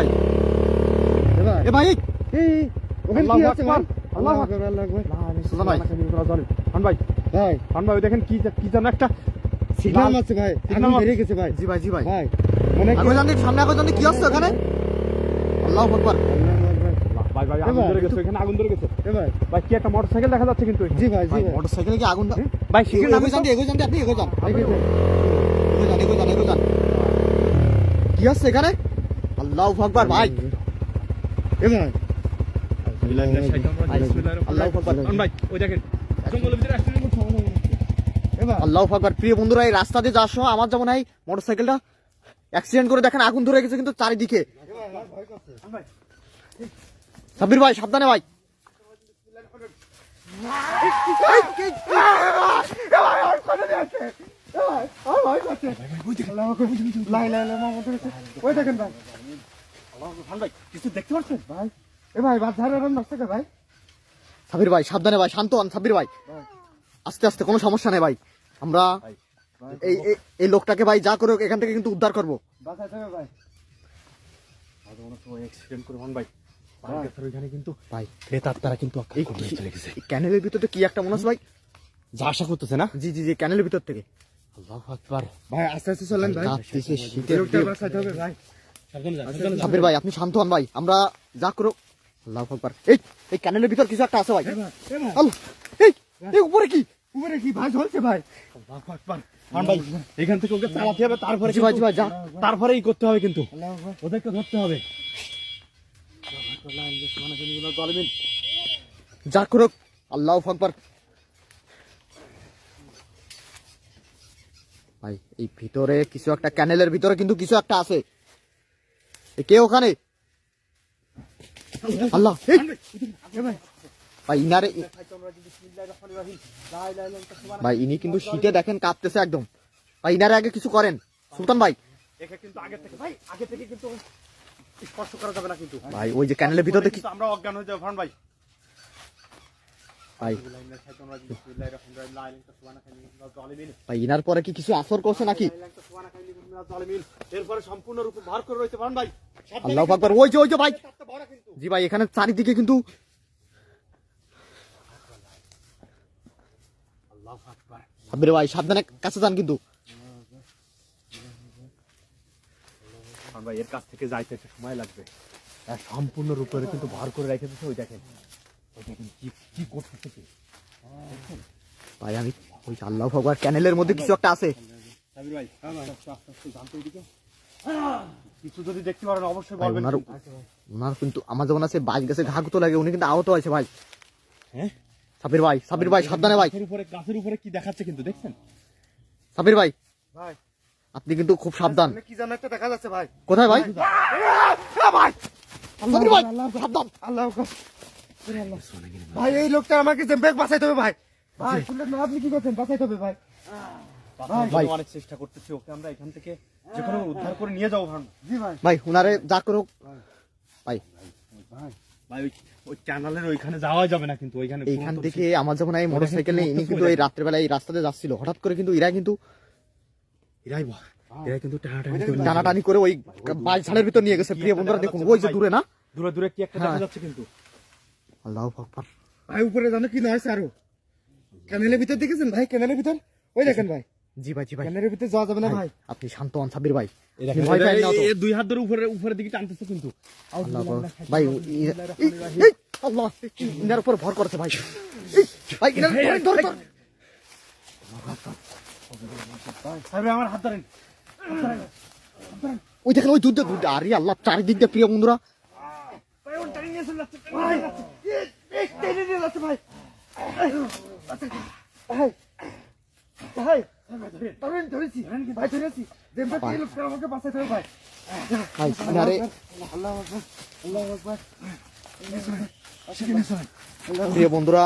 ভাই। এ ভাই এই। ওখানে কি আছে আকবার, ভাই? আল্লাহু আকবার। আল্লাহু আকবার। ভাই। খান ভাই। ভাই। খান ভাই দেখেন কি কি যেন একটা সিগন্যাল আছে ভাই। signal আগুন বেরিয়ে গেছে ভাই। জি ভাই জি ভাই। ভাই মনে আগুন জানি সামনে আগুন জানি কি আসছে ওখানে? আল্লাহু আকবার। ভাই ভাই আগুন ধরে গেছে এখানে আগুন ধরে গেছে। এবার? ভাই কি একটা মোটরসাইকেল দেখা যাচ্ছে কিন্তু জি ভাই জি ভাই ভাই। মোটরসাইকেলে কি আগুন ভাই নামে যান, যান এগো যান আপনি এগো যান। এগো যান এগো যান এগো যান। কি আসছে এখানে? আল্লাহু আকবার ভাই। এবার আল্লাহু আকবার। আল্লাহু প্রিয় বন্ধুরা এই রাস্তা দিয়ে যাওয়ার সময় আমার যেমন এই মোটরসাইকেলটা অ্যাক্সিডেন্ট করে দেখেন আগুন ধরে গেছে কিন্তু চারিদিকে। সাব্বির ভাই সাবধানে ভাই। লাই লাই লাই মামা ধরেছে ওই দেখেন ভাই। ভাই কিছু দেখতে পাচ্ছেন? ভাই। এ ভাই বাজারে রান নষ্ট ভাই। সাবির ভাই সাবধানে ভাই শান্ত হন সাবির ভাই। আস্তে আস্তে কোনো সমস্যা নেই ভাই। আমরা এই এই- লোকটাকে ভাই যা করে এখান থেকে কিন্তু উদ্ধার করব। ভাই। ভাই। ভাই। ওইখানে কিন্তু ভাই। ক্রেতার তারা কিন্তু এই চলে গেছে। এই ক্যানেলের ভিতরে কি একটা মনে হচ্ছে ভাই? যা আশা করতেছে না? জি জি জি ক্যানেলের ভিতর থেকে। ভাই আস্তে আস্তে চলেন হবে আপনি শান্ত হন ভাই আমরা যা করো আল্লাহ আকবার। এই এই ক্যানেলের ভিতর কিছু একটা আছে ভাই। এই এই উপরে কি? উপরে কি? ভাই ঝলছে ভাই। আল্লাহু আকবার। ভাই এখান থেকে ওকে চালাতে হবে তারপরে ভাই ভাই যা। তারপরেই করতে হবে কিন্তু। ওদেরকে ধরতে হবে। যা করো আল্লাহ আকবার। ভাই এই ভিতরে কিছু একটা ক্যানেলের ভিতরে কিন্তু কিছু একটা আছে। কে ওখানে? আল্লাহ ভাই ভাই ইনারে ভাই ইনি কিন্তু শীতে দেখেন কাঁপতেছে একদম। ভাই ইনারে আগে কিছু করেন। সুলতান ভাই। একে কিন্তু আগে থেকে ভাই আগে থেকে কিন্তু স্পর্শ করা যাবে না কিন্তু। ভাই ওই যে ক্যানেলের ভিতরে আমরা অজ্ঞান হয়ে যাব ভাই। ভাই। ইনার পরে কি কিছু আসর করছে নাকি? জি ভাই, এখানে চারিদিকে কিন্তু ভাই, সাবধানে কাছে যান কিন্তু। এর কাছ থেকে যাইতে সময় লাগবে। সম্পূর্ণ রূপে কিন্তু ভার করে রেখে দিচ্ছে ওই দেখেন। কি কি করতেছে ভাই আমি ওই আল্লাহ ভগবান ক্যানেলের মধ্যে কিছু একটা আছে। সাবির ভাই জানতো এদিকে। কিছু যদি দেখতে পারেন অবশ্যই বলবেন ওনার ওনার কিন্তু আমার যেমন আছে বাইক গেছে ঘা গুতো লাগে উনি কিন্তু আহত হয়েছে ভাই। হ্যাঁ? সাবির ভাই সাবির ভাই সাবধানে ভাই। উপরে গাছের উপরে কি দেখাচ্ছে কিন্তু দেখছেন? সাবির ভাই ভাই। আপনি কিন্তু খুব সাবধান। কি জানো একটা দেখা যাচ্ছে ভাই। কোথায় ভাই? ভাই! সাবির ভাই সাবধান। আল্লাহ ভাই এই লোকটা আমাকে যে ব্যাগ বাঁচাইতে হবে ভাই। ভাই শুনলেন না আপনি কি করছেন? বাঁচাইতে হবে ভাই। ভাই। ভাই। অনেক চেষ্টা করতেছি ওকে আমরা এখান থেকে যে কোনো উদ্ধার করে নিয়ে যাব জি ভাই। ভাই উনারে যা করুক। ভাই। ভাই। ভাই ওই ওই চ্যানেলের ওইখানে যাওয়া যাবে না কিন্তু ওইখানে এইখান থেকে আমার যখন এই মোটরসাইকেল নিয়ে ইনি কিন্তু এই রাত্রেবেলা এই রাস্তাতে যাচ্ছিল হঠাৎ করে কিন্তু ইরা কিন্তু এরাই বল কিন্তু টানাটানি করে ওই ঝাড়ের ভিতর নিয়ে গেছে। প্রিয় বন্ধুরা দেখুন ওই যে দূরে না? দূরে দূরে কি একটা হ্যাঁ। দেখা যাচ্ছে কিন্তু? আল্লাহ আকবার। ভাই উপরে জানো কি না আছে আরও? ক্যানেলের ভিতর দেখেছেন ভাই? ক্যানেলের ভিতর? ওই দেখেন ভাই। জি ভাই জি ভাই। ক্যানেলের ভিতর যাওয়া যাবে না ভাই আপনি শান্ত হন সাবির ভাই। এই দেখেন, না তো। এই- এই দুই হাত ধরে উপরে উপরের দিকে টানতেছে কিন্তু। ভাই আল্লাহ ইনার উপর ভর করেছে ভাই। ভাই ইনার ধরেন। সাহেব আমার হাত ধরেন। ওই দেখেন ওই দুধ দুধ আরে আল্লাহ চারিদিক দিয়ে প্রিয় বন্ধুরা। ভাই। যাচ্ছে ভাই ভাই ভাই ধরেন ধরেছি ভাই ধরেছি। আমাকে বাঁচাইতে হবে ভাই। ভাই ইনারে আল্লাহ আকবার আল্লাহ আকবার। প্রিয় বন্ধুরা